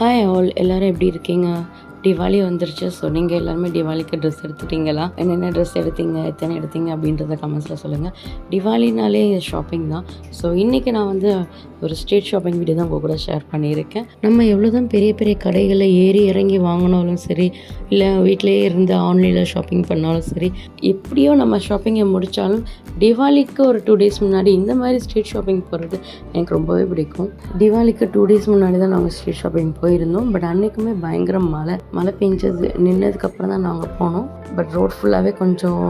Hi all எல்லோரும் எப்படி இருக்கீங்க? திவாலி வந்துருச்சு ஸோ நீங்கள் எல்லாருமே திவாலிக்கு ட்ரெஸ் எடுத்துட்டீங்களா? என்னென்ன ட்ரெஸ் எடுத்தீங்க எத்தனை எடுத்தீங்க அப்படின்றத கமெண்ட்ஸில் சொல்லுங்கள் திவாலினாலே ஷாப்பிங் தான். ஸோ இன்றைக்கி நான் வந்து ஒரு ஸ்ட்ரீட் ஷாப்பிங் வீடியோ தான் உங்கள் கூட ஷேர் பண்ணியிருக்கேன். நம்ம எவ்வளோ தான் பெரிய பெரிய கடைகளில் ஏறி இறங்கி வாங்கினாலும் சரி இல்லை வீட்டிலேயே இருந்து ஆன்லைனில் ஷாப்பிங் பண்ணாலும் சரி எப்படியோ நம்ம ஷாப்பிங்கை முடித்தாலும் திவாலிக்கு ஒரு டூ டேஸ் முன்னாடி இந்த மாதிரி ஸ்ட்ரீட் ஷாப்பிங் போகிறது எனக்கு ரொம்பவே பிடிக்கும். திவாலிக்கு டூ டேஸ் முன்னாடி தான் நாங்கள் ஸ்ட்ரீட் ஷாப்பிங் போயிருந்தோம். பட் அன்றைக்குமே பயங்கர மழை. மழை பெஞ்சது. நின்னதுக்கப்புறம் தான் நாங்கள் போனோம். பட் ரோட் ஃபுல்லாகவே கொஞ்சம்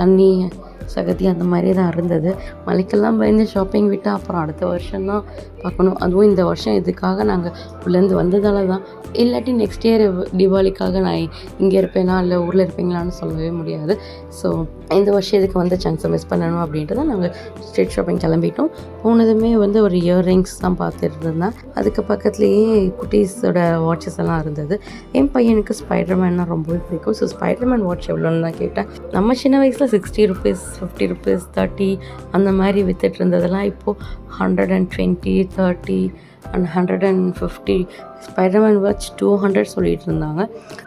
தண்ணி சகதி அந்த மாதிரி தான் இருந்தது. மலைக்கெல்லாம் பயந்து ஷாப்பிங் விட்டால் அப்புறம் அடுத்த வருஷம் தான் பார்க்கணும். அதுவும் இந்த வருஷம் இதுக்காக நாங்கள் உள்ளேருந்து வந்ததால தான். இல்லாட்டி நெக்ஸ்ட் இயர் தீபாவளிக்காக நான் இங்கே இருப்பேனா இல்லை ஊரில் இருப்பீங்களான்னு சொல்லவே முடியாது. ஸோ இந்த வருஷம் இதுக்கு வந்த சான்ஸை மிஸ் பண்ணணும் அப்படின்ட்டு தான் நாங்கள் ஸ்ட்ரீட் ஷாப்பிங் கிளம்பிட்டோம். போனதுமே வந்து ஒரு இயர்ரிங்ஸ் தான் பார்த்துட்டு இருந்தேன் அதுக்கு பக்கத்துலேயே குட்டீஸோட வாட்சஸ் எல்லாம் இருந்தது. என் பையனுக்கு ஸ்பைடர்மேன்னா ரொம்பவே பிடிக்கும். ஸோ ஸ்பைடர்மேன் வாட்ச் எவ்வளோன்னு தான் கேட்டேன். நம்ம சின்ன வயசில் sixty rupees fifty rupees thirty அந்த மாதிரி வித்துட்டு இருந்ததெல்லாம் இப்போது hundred and twenty thirty and hundred and fifty Spiderman watch two hundred சொல்லிட்டு இருந்தாங்க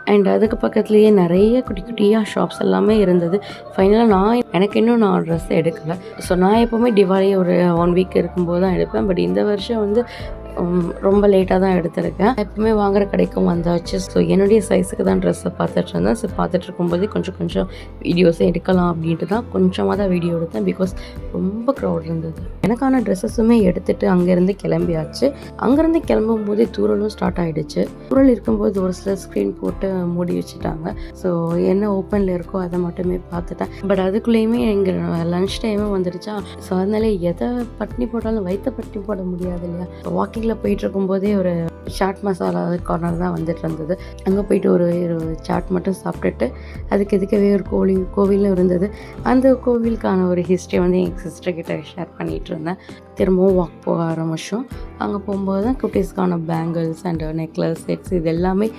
அண்ட் அதுக்கு பக்கத்துலேயே நிறைய குட்டி குட்டியாக ஷாப்ஸ் எல்லாமே இருந்தது. ஃபைனலாக நான் எனக்கு இன்னும் நான் ட்ரெஸ் எடுக்கலை. ஸோ நான் எப்போவுமே டிவாலி ஒரு ஒன் வீக் இருக்கும்போது தான் எடுப்பேன். பட் இந்த வருஷம் வந்து ரொம்ப லேட்டாக தான் எடுத்திருக்கேன். எப்பவுமே வாங்குற கடைக்கும் வந்தாச்சு. ஸோ என்னுடைய சைஸுக்கு தான் ட்ரெஸ்ஸை பார்த்துட்டு இருந்தேன். ஸோ பார்த்துட்டு இருக்கும்போது கொஞ்சம் கொஞ்சம் வீடியோஸை எடுக்கலாம் அப்படின்ட்டு தான் கொஞ்சமாக தான் வீடியோ எடுத்தேன். பிகாஸ் ரொம்ப க்ரௌட் இருந்தது. எனக்கான ட்ரெஸ்ஸஸுமே எடுத்துகிட்டு அங்கேருந்து கிளம்பியாச்சு. அங்கேருந்து கிளம்பும் போதே தூரலும் ஸ்டார்ட் ஆகிடுச்சு தூரல் இருக்கும்போது ஒரு சில ஸ்க்ரீன் போட்டு மூடி வச்சுட்டாங்க. ஸோ என்ன ஓப்பனில் இருக்கோ அதை மட்டுமே பார்த்துட்டேன். பட் அதுக்குள்ளேயுமே எங்கள் லன்ச் டைமும் வந்துடுச்சா. ஸோ அதனால எதை பட்னி போட்டாலும் வயிற்று பட்னி போட முடியாது இல்லையா? வாக்கிங் வாக்கிங்கில் போயிட்டு இருக்கும்போதே ஒரு சாட் மசாலா கார்னர் தான் வந்துட்டு இருந்தது. அங்கே போயிட்டு ஒரு சாட் மட்டும் சாப்பிட்டுட்டு அதுக்கு எதுக்கவே ஒரு கோவில் கோவிலும் இருந்தது. அந்த கோவிலுக்கான ஒரு ஹிஸ்ட்ரி வந்து எங்கள் சிஸ்டர் கிட்ட ஷேர் பண்ணிகிட்டு இருந்தேன். திரும்பவும் வாக் போக ஆரம்பித்தோம் அங்கே போகும்போது தான் குட்டீஸ்க்கான பேங்கிள்ஸ் அண்ட் நெக்லஸ் செட்ஸ் இது எல்லாமே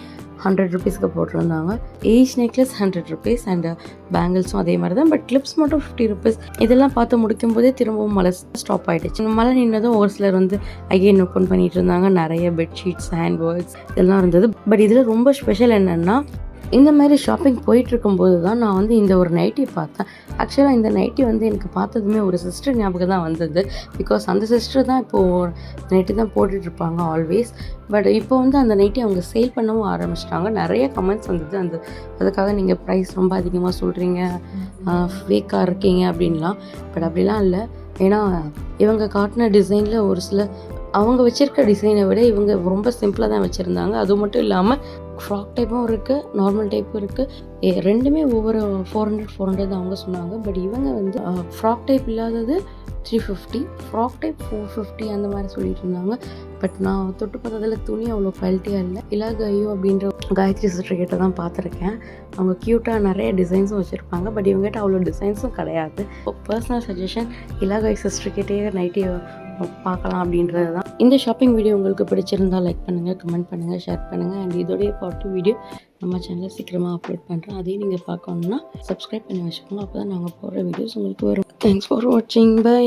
ஹண்ட்ரட் ருபீஸ்க்கு போட்டிருந்தாங்க. Age necklace hundred rupees and பேங்கிள்ஸும் அதே மாதிரி தான் பட் கிளிப்ஸ் மட்டும் ஃபிஃப்டி ருபீஸ் இதெல்லாம் பார்த்து முடிக்கும் போதே திரும்பவும் மழை ஸ்டாப் ஆகிடுச்சு மழை நின்றதும் ஒரு சிலர் வந்து அகைன் ஓப்பன் பண்ணிட்டு இருந்தாங்க. நிறைய பெட்ஷீட்ஸ் ஹேண்ட் பேக்ஸ் இதெல்லாம் இருந்தது. பட் இதில் ரொம்ப ஸ்பெஷல் என்னென்னா இந்த மாதிரி ஷாப்பிங் போயிட்டு இருக்கும்போது தான் நான் வந்து இந்த ஒரு நைட்டி பார்த்தேன். ஆக்சுவலாக இந்த நைட்டி வந்து எனக்கு பார்த்ததுமே ஒரு சிஸ்டர் ஞாபகம் தான் வந்தது. பிகாஸ் அந்த சிஸ்டர் தான் இப்போது நைட்டி தான் போட்டுட்டு இருப்பாங்க ஆல்வேஸ் பட் இப்போ வந்து அந்த நைட்டி அவங்க சேல் பண்ணவும் ஆரம்பிச்சிட்டாங்க. நிறைய கமெண்ட்ஸ் வந்தது. அந்த அதுக்காக நீங்கள் ப்ரைஸ் ரொம்ப அதிகமாக சொல்கிறீங்க ஃபேக்காக இருக்கீங்க அப்படின்லாம். பட் அப்படிலாம் இல்லை. ஏன்னா இவங்க காட்டின டிசைனில் ஒரு சில அவங்க வச்சிருக்க டிசைனை விட இவங்க ரொம்ப சிம்பிளாக தான் வச்சுருந்தாங்க. அது மட்டும் இல்லாமல் ஃப்ராக் டைப்பும் இருக்குது நார்மல் டைப்பும் இருக்குது ரெண்டுமே ஒவ்வொரு ஃபோர் ஹண்ட்ரட் ஃபோர் ஹண்ட்ரட் தான் அவங்க சொன்னாங்க. பட் இவங்க வந்து ஃப்ராக் டைப் இல்லாதது three fifty frock type four fifty அந்த மாதிரி சொல்லிட்டு இருந்தாங்க. பட் நான் தொட்டு பார்த்ததில் துணி அவ்வளோ குவாலிட்டியாக இல்லை. இலாக அப்படின்ற காயத்ரி சிஸ்டர் கிட்ட தான் பார்த்துருக்கேன். அவங்க க்யூட்டாக நிறைய டிசைன்ஸும் வச்சுருப்பாங்க. பட் இவங்ககிட்ட அவ்வளோ டிசைன்ஸும் கிடையாது. பர்சனல் சஜஷன் இலாகாய் சிஸ்டர் கிட்டே நைட்டி பார்க்கலாம் அப்படின்றது தான். இந்த ஷாப்பிங் வீடியோ உங்களுக்கு பிடிச்சிருந்தா லைக் பண்ணுங்கள் கமெண்ட் பண்ணுங்கள் ஷேர் பண்ணுங்கள் அண்ட் இதோடைய பார்ட்டி வீடியோ நம்ம சேனலில் சீக்கிரமாக அப்லோட் பண்ணுறோம் அதையும் நீங்கள் பார்க்கணுன்னா சப்ஸ்கிரைப் பண்ணி வச்சுக்கோங்க. அப்போ தான் நாங்கள் போடுற வீடியோஸ் உங்களுக்கு வரும். தேங்க்ஸ் ஃபார் வாட்சிங் பை